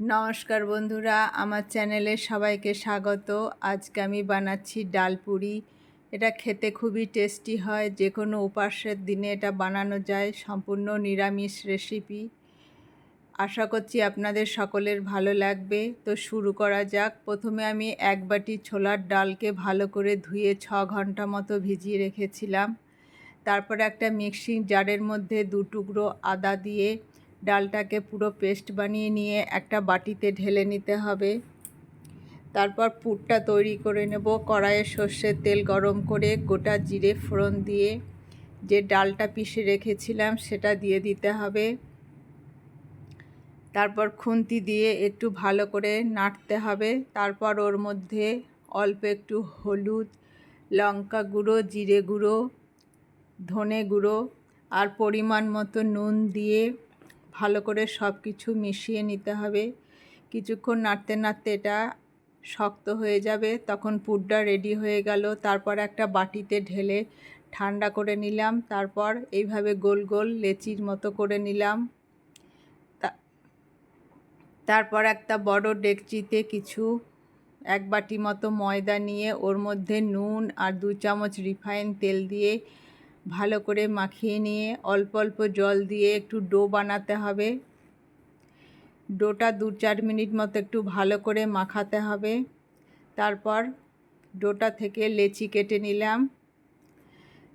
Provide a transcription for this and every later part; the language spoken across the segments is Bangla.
নমস্কার বন্ধুরা, আমার চ্যানেলে সবাইকে স্বাগত। আজকে আমি বানাচ্ছি ডাল পুরি। এটা খেতে খুবই টেস্টি হয় যে কোনো উপাসের দিনে এটা বানানো যায়, সম্পূর্ণ নিরামিষ রেসিপি। আশা করছি আপনাদের সকলের ভালো লাগবে। তো শুরু করা যাক। প্রথমে আমি এক বাটি ছোলার ডালকে ভালো করে ধুয়ে ছ ঘণ্টা মতো ভিজিয়ে রেখেছিলাম। তারপরে একটা মিক্সিং জারের মধ্যে দু টুকরো আদা দিয়ে ডালটাকে পুরো পেস্ট বানিয়ে নিয়ে একটা বাটিতে ঢেলে নিতে হবে। তারপর পুরটা তৈরি করে নেব। কড়াইয়ে সর্ষের তেল গরম করে গোটা জিরে ফোড়ন দিয়ে যে ডালটা পিষে রেখেছিলাম সেটা দিয়ে দিতে হবে। তারপর খুন্তি দিয়ে একটু ভালো করে নাড়তে হবে। তারপর ওর মধ্যে অল্প একটু হলুদ, লঙ্কা গুঁড়ো, জিরে গুঁড়ো, ধনে গুঁড়ো আর পরিমাণ মতো নুন দিয়ে ভালো করে সব কিছু মিশিয়ে নিতে হবে। কিছুক্ষণ নাড়তে নাড়তে এটা শক্ত হয়ে যাবে। তখন পুরটা রেডি হয়ে গেল। তারপর একটা বাটিতে ঢেলে ঠান্ডা করে নিলাম। তারপর এইভাবে গোল গোল লেচির মতো করে নিলাম। তারপর একটা বড় ডেকচিতে কিছু এক বাটি মতো ময়দা নিয়ে ওর মধ্যে নুন আর দু চামচ রিফাইন তেল দিয়ে ভালো করে মাখিয়ে নিয়ে অল্প অল্প জল দিয়ে একটু ডো বানাতে হবে। ডোটা দু চার মিনিট মতো একটু ভালো করে মাখাতে হবে। তারপর ডোটা থেকে লেচি কেটে নিলাম।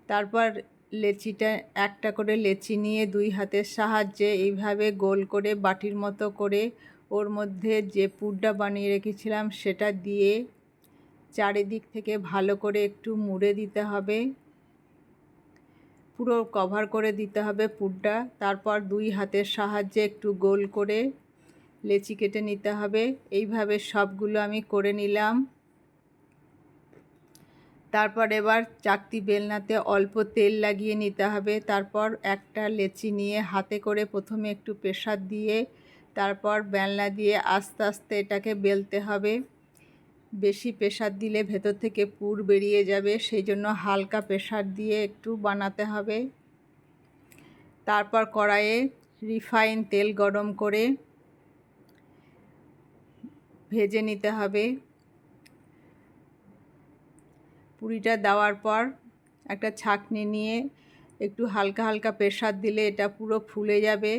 তারপর লেচিটা একটা করে লেচি নিয়ে দুই হাতের সাহায্যে এইভাবে গোল করে বাটির মতো করে ওর মধ্যে যে পুরটা বানিয়ে রেখেছিলাম সেটা দিয়ে চারিদিক থেকে ভালো করে একটু মুড়ে দিতে হবে। পুরো কভার করে দিতে হবে পুরটা। তারপর দুই হাতের সাহায্যে একটু গোল করে লেচি কেটে নিতে হবে। এইভাবে সবগুলো আমি করে নিলাম। তারপর এবার চাকতি বেলনাতে অল্প তেল লাগিয়ে নিতে হবে। তারপর একটা লেচি নিয়ে হাতে করে প্রথমে একটু প্রেশার দিয়ে, তারপর বেলনা দিয়ে আস্তে আস্তে এটাকে বেলতে হবে। বেশি প্রেশার দিলে ভেতর থেকে পুর বেরিয়ে যাবে সেই জন্য হালকা প্রেশার দিয়ে একটু বানাতে হবে। তারপর কড়াইয়ে রিফাইন তেল গরম করে ভেজে নিতে হবে। পুরিটা দেওয়ার পর একটা ছাঁকনি নিয়ে একটু হালকা হালকা প্রেশার দিলে এটা পুরো ফুলে যাবে।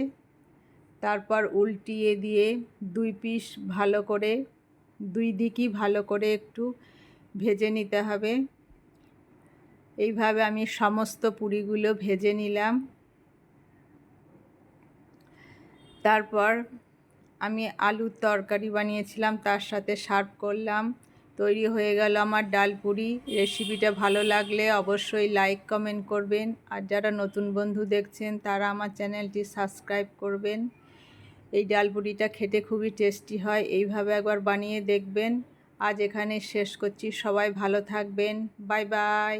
তারপর উল্টিয়ে দিয়ে দুই পিস ভালো করে দুই দিকই ভালো করে একটু ভেজে নিতে হবে। এইভাবে আমি সমস্ত পুরিগুলো ভেজে নিলাম। তারপর আমি আলুর তরকারি বানিয়েছিলাম, তার সাথে সার্ভ করলাম। তৈরি হয়ে গেল আমার ডাল পুরি। রেসিপিটা ভালো লাগলে অবশ্যই লাইক, কমেন্ট করবেন। আর যারা নতুন বন্ধু দেখছেন, তারা আমার চ্যানেলটি সাবস্ক্রাইব করবেন। এই ডাল পুরিটা খেতে খুবই টেস্টি হয়। এইভাবে একবার বানিয়ে দেখবেন। আজ এখানে শেষ করছি। সবাই ভালো থাকবেন। Bye bye.